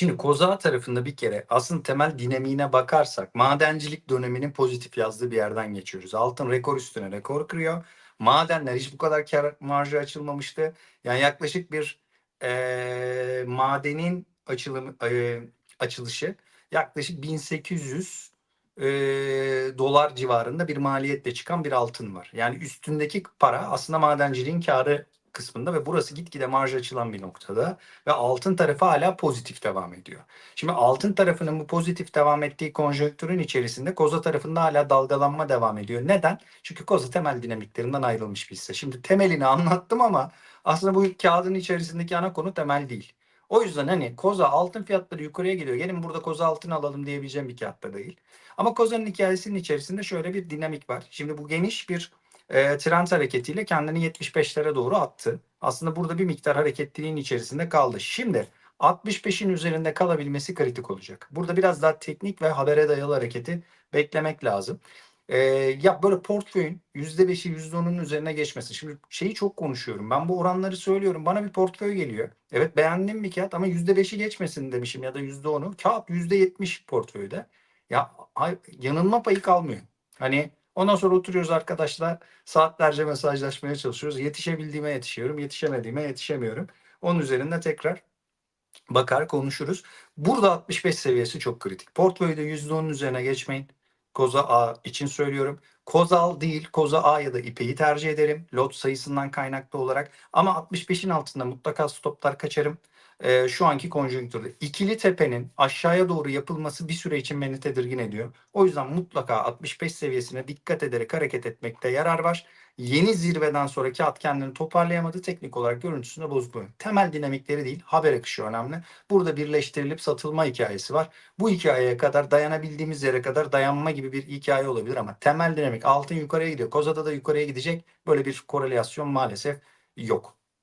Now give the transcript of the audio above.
Şimdi Koza tarafında bir kere aslında temel dinamiğine bakarsak madencilik döneminin pozitif yazdığı bir yerden geçiyoruz. Altın rekor üstüne rekor kırıyor. Madenler hiç bu kadar kar marjı açılmamıştı. Yani yaklaşık bir eee, madenin açılım, eee, açılışı yaklaşık 1800 eee, dolar civarında bir maliyetle çıkan bir altın var. Yani üstündeki para aslında madenciliğin karı kısmında ve burası gitgide marj açılan bir noktada ve altın tarafı hala pozitif devam ediyor. Şimdi altın tarafının bu pozitif devam ettiği konjonktürün içerisinde koza tarafında hala dalgalanma devam ediyor. Neden? Çünkü koza temel dinamiklerinden ayrılmış bir hisse. Şimdi temelini anlattım ama aslında bu kağıdın içerisindeki ana konu temel değil. O yüzden hani koza altın fiyatları yukarıya geliyor. Gelin burada koza altın alalım diyebileceğim bir kağıtta değil. Ama kozanın hikayesinin içerisinde şöyle bir dinamik var. Şimdi bu geniş bir e, trend hareketiyle kendini 75'lere doğru attı. Aslında burada bir miktar hareketliliğin içerisinde kaldı. Şimdi 65'in üzerinde kalabilmesi kritik olacak. Burada biraz daha teknik ve habere dayalı hareketi beklemek lazım. E, ya böyle portföyün %5'i %10'un üzerine geçmesin. Şimdi şeyi çok konuşuyorum. Ben bu oranları söylüyorum. Bana bir portföy geliyor. Evet beğendim bir kağıt ama %5'i geçmesin demişim ya da %10'u. Kağıt %70 portföyde. Ya yanılma payı kalmıyor. Hani ondan sonra oturuyoruz arkadaşlar saatlerce mesajlaşmaya çalışıyoruz. Yetişebildiğime yetişiyorum, yetişemediğime yetişemiyorum. Onun üzerinde tekrar bakar konuşuruz. Burada 65 seviyesi çok kritik. Portföyde %10'un üzerine geçmeyin. Koza A için söylüyorum. Kozal değil, Koza A ya da İpe'yi tercih ederim. Lot sayısından kaynaklı olarak. Ama 65'in altında mutlaka stoplar kaçarım. Ee, şu anki konjonktürde. İkili tepenin aşağıya doğru yapılması bir süre için beni tedirgin ediyor. O yüzden mutlaka 65 seviyesine dikkat ederek hareket etmekte yarar var. Yeni zirveden sonra kağıt kendini toparlayamadı. Teknik olarak görüntüsünde bozukluğu. Temel dinamikleri değil, haber akışı önemli. Burada birleştirilip satılma hikayesi var. Bu hikayeye kadar dayanabildiğimiz yere kadar dayanma gibi bir hikaye olabilir ama temel dinamik altın yukarıya gidiyor. Kozada da yukarıya gidecek. Böyle bir korelasyon maalesef yok.